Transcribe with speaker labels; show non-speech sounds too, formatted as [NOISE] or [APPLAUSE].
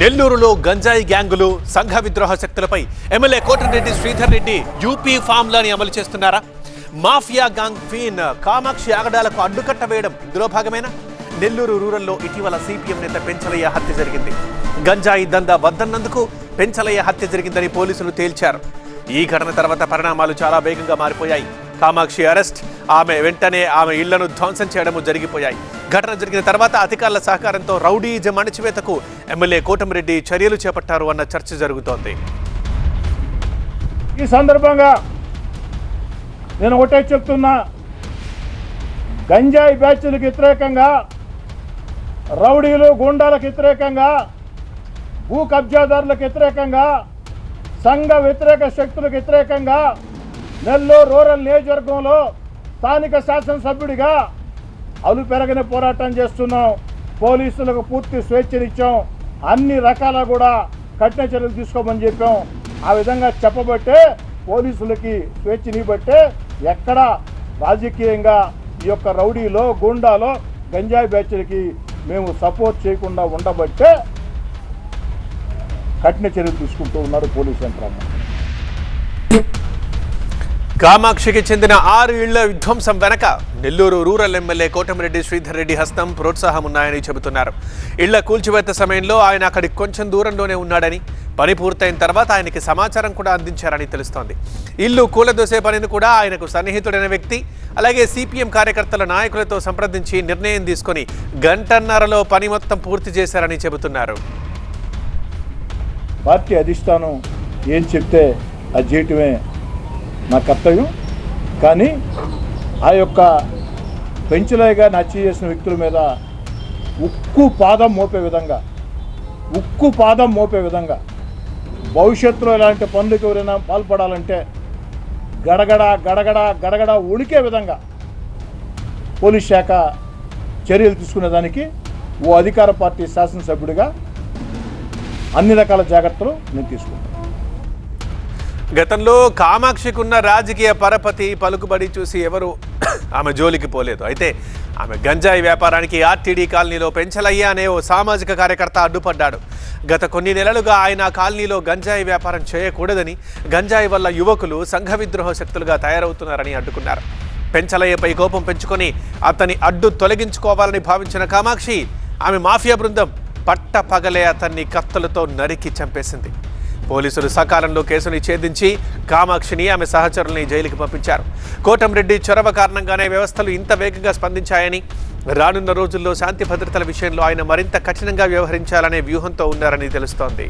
Speaker 1: నెల్లూరులో గంజాయి గ్యాంగులు సంఘ విద్రోహ శక్తులపై ఎమ్మెల్యే కోటరెడ్డి శ్రీధర్ రెడ్డి యూపీ ఫామ్లని అమలు చేస్తున్నారా? మాఫియా గాంగ్ ఫీన్ కామాక్షి ఆగడాలకు అడ్డుకట్ట వేయడం ఇందులో భాగమేనా నెల్లూరు రూరల్లో ఇటీవల సిపిఎం నేత పెంచలయ్య హత్య జరిగింది. గంజాయి దందా వద్దన్నందుకు పెంచలయ్య హత్య జరిగిందని పోలీసులు తేల్చారు. ఈ ఘటన తర్వాత పరిణామాలు చాలా వేగంగా మారిపోయాయి. కామాక్షి అరెస్ట్. ఆమె వెంటనే ఆమె ఇళ్ళను ధ్వంసం చేయడము జరిగిపోయాయి. ఘటన జరిగిన తర్వాత అధికారుల సహకారంతో రౌడీజం అణచివేతకు ఎమ్మెల్యే కోటమిరెడ్డి చర్యలు చేపట్టారు అన్న చర్చ జరుగుతోంది.
Speaker 2: ఈ సందర్భంగా నేను ఒకటే చెప్తున్నా. గంజాయి బ్యాచ్లకు వ్యతిరేకంగా రౌడీలు గూండాలకు వ్యతిరేకంగా భూ కబ్జాదారులకు వ్యతిరేకంగా సంఘ వ్యతిరేక శక్తులకు వ్యతిరేకంగా నెల్లూరు రూరల్ నియోజకవర్గంలో స్థానిక శాసనసభ్యుడిగా అలు పెరగని పోరాటం చేస్తున్నాం. పోలీసులకు పూర్తి స్వేచ్ఛనిచ్చాం. అన్ని రకాల కూడా కఠిన చర్యలు తీసుకోమని చెప్పాం. ఆ విధంగా చెప్పబట్టే పోలీసులకి స్వేచ్ఛనివ్వబట్టే ఎక్కడ రాజకీయంగా ఈ యొక్క రౌడీలో గూండాలో గంజాయి బ్యాచ్లకి మేము సపోర్ట్ చేయకుండా ఉండబట్టే కఠిన చర్యలు తీసుకుంటూ ఉన్నారు పోలీసు యంత్రాంగం.
Speaker 1: కామాక్షికి చెందిన ఆరు ఇళ్ళ విధ్వంసం వెనక నెల్లూరు రూరల్ ఎమ్మెల్యే కోటమిరెడ్డి శ్రీధర్ రెడ్డి హస్తం ప్రోత్సాహం ఉన్నాయని చెబుతున్నారు. ఇళ్ళ కూల్చివేత సమయంలో ఆయన అక్కడికి కొంచెం దూరంలోనే ఉన్నాడని పని పూర్తయిన తర్వాత ఆయనకి సమాచారం కూడా అందించారని తెలుస్తోంది. ఇల్లు కూలదోసే పనిని కూడా ఆయనకు సన్నిహితుడైన వ్యక్తి అలాగే సిపిఎం కార్యకర్తల నాయకులతో సంప్రదించి నిర్ణయం తీసుకొని గంటన్నరలో పని మొత్తం పూర్తి చేశారని చెబుతున్నారు.
Speaker 2: పార్టీ అధిష్టానం ఏం చెప్తే అది చేయటమే నా కర్తవ్యం కానీ ఆ యొక్క పెంచులయ్య నచ్చి చేసిన వ్యక్తుల మీద ఉక్కు పాదం మోపే విధంగా ఉక్కు పాదం మోపే విధంగా భవిష్యత్తులో ఇలాంటి పనులకు ఎవరైనా పాల్పడాలంటే గడగడ గడగడ గడగడ ఉడికే విధంగా పోలీస్ శాఖ చర్యలు తీసుకునేదానికి ఓ అధికార పార్టీ శాసనసభ్యుడిగా అన్ని రకాల జాగ్రత్తలు నేను తీసుకుంటాను.
Speaker 1: గతంలో కామాక్షికున్న రాజకీయ పరపతి పలుకుబడి చూసి ఎవరు [COUGHS] ఆమె జోలికి పోలేదు. అయితే ఆమె గంజాయి వ్యాపారానికి ఆర్టీడీ కాలనీలో పెంచలయ్య అనే ఓ సామాజిక కార్యకర్త అడ్డుపడ్డాడు. గత కొన్ని నెలలుగా ఆయన కాలనీలో గంజాయి వ్యాపారం చేయకూడదని గంజాయి వల్ల యువకులు సంఘ విద్రోహ శక్తులుగా తయారవుతున్నారని అడ్డుకున్నారు. పెంచలయ్యపై కోపం పెంచుకొని అతని అడ్డు తొలగించుకోవాలని భావించిన కామాక్షి ఆమె మాఫియా బృందం పట్ట పగలే అతన్ని కత్తులతో నరికి చంపేసింది. పోలీసులు సకాలంలో కేసుని ఛేదించి కామాక్షిని ఆమె సహచరుల్ని జైలుకి పంపించారు. కోటంరెడ్డి చొరవ కారణంగానే వ్యవస్థలు ఇంత వేగంగా స్పందించాయని రానున్న రోజుల్లో శాంతి భద్రతల విషయంలో ఆయన మరింత కఠినంగా వ్యవహరించాలనే వ్యూహంతో ఉన్నారని తెలుస్తోంది.